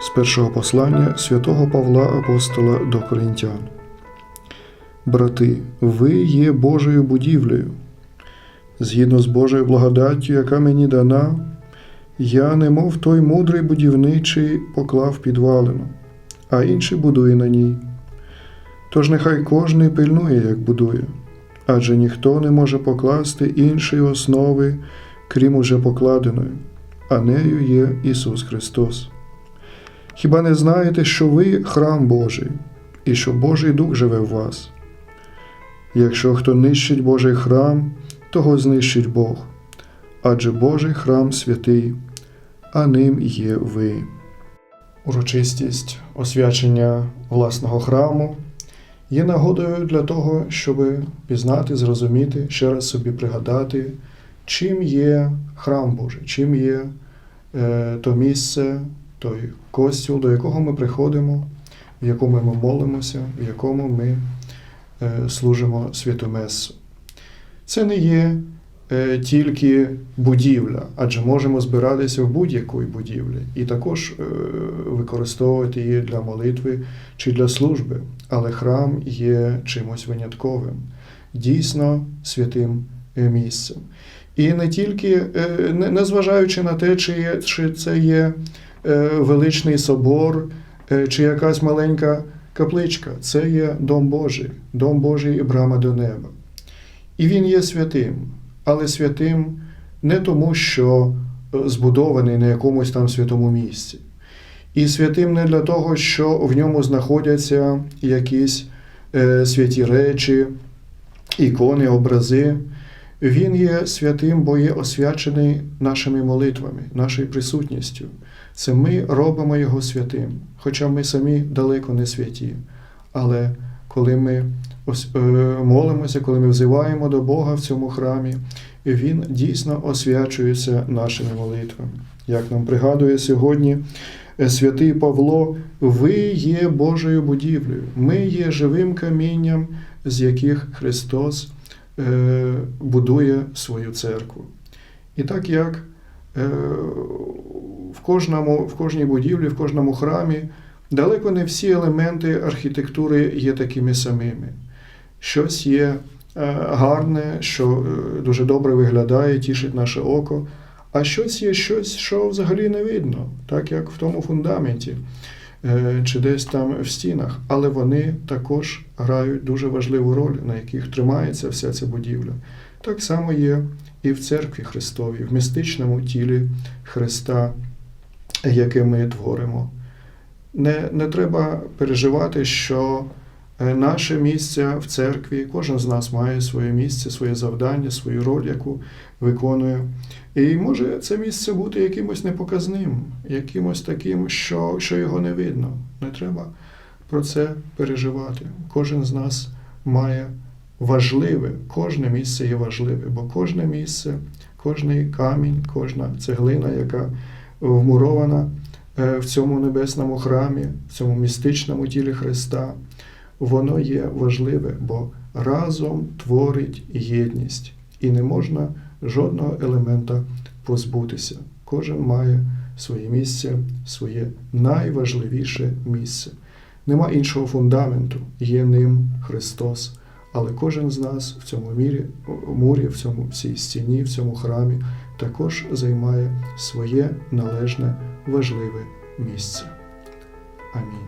з першого послання святого Павла Апостола до Коринтян. Брати, ви є Божою будівлею. Згідно з Божою благодаттю, яка мені дана, я, немов той мудрий будівничий, поклав підвалину, а інший будує на ній. Тож нехай кожний пильнує, як будує, адже ніхто не може покласти іншої основи, крім уже покладеної, а нею є Ісус Христос. Хіба не знаєте, що ви храм Божий, і що Божий Дух живе в вас? Якщо хто нищить Божий храм, того знищить Бог, адже Божий храм святий, а ним є ви. Урочистість освячення власного храму є нагодою для того, щоб пізнати, зрозуміти, ще раз собі пригадати, чим є храм Божий, чим є е, то місце, той костюл, до якого ми приходимо, в якому ми молимося, в якому ми е, служимо святомесу. Це не є е, тільки будівля, адже можемо збиратися в будь-якій будівлі і також е, використовувати її для молитви чи для служби. Але храм є чимось винятковим, дійсно святим місцем. І не тільки, не- незважаючи на те, чи, це є величний собор, е, чи якась маленька капличка, це є дом Божий, дом Божий і брама до неба. І він є святим, але святим не тому, що е, збудований на якомусь там святому місці. І святим не для того, що в ньому знаходяться якісь е, святі речі, ікони, образи. Він є святим, бо є освячений нашими молитвами, нашою присутністю. Це ми робимо його святим, хоча ми самі далеко не святі. Але коли ми е, молимося, коли ми взиваємо до Бога в цьому храмі, Він дійсно освячується нашими молитвами. Як нам пригадує сьогодні е, святий Павло, ви є Божою будівлею, ми є живим камінням, з яких Христос е, будує свою церкву. І так як кожному, в кожній будівлі, в кожному храмі далеко не всі елементи архітектури є такими самими. Щось є е, гарне, що е, дуже добре виглядає, тішить наше око, а щось є щось, що взагалі не видно, так як в тому фундаменті е, чи десь там в стінах. Але вони також грають дуже важливу роль, на яких тримається вся ця будівля. Так само є і в церкві Христовій, в містичному тілі Христа, яке ми творимо. Не, не треба переживати, що е, наше місце в церкві, кожен з нас має своє місце, своє завдання, свою роль, яку виконує. І може це місце бути якимось непоказним, якимось таким, що, що його не видно. Не треба про це переживати. Кожен з нас має важливе, кожне місце є важливе, бо кожне місце, кожний камінь, кожна цеглина, яка вмурована е, в цьому небесному храмі, в цьому містичному тілі Христа, воно є важливе, бо разом творить єдність, і не можна жодного елемента позбутися. Кожен має своє місце, своє найважливіше місце. Нема іншого фундаменту, є ним Христос. Але кожен з нас в цьому мірі, мурі, в цьому в цій стіні, в цьому храмі також займає своє належне важливе місце. Амінь.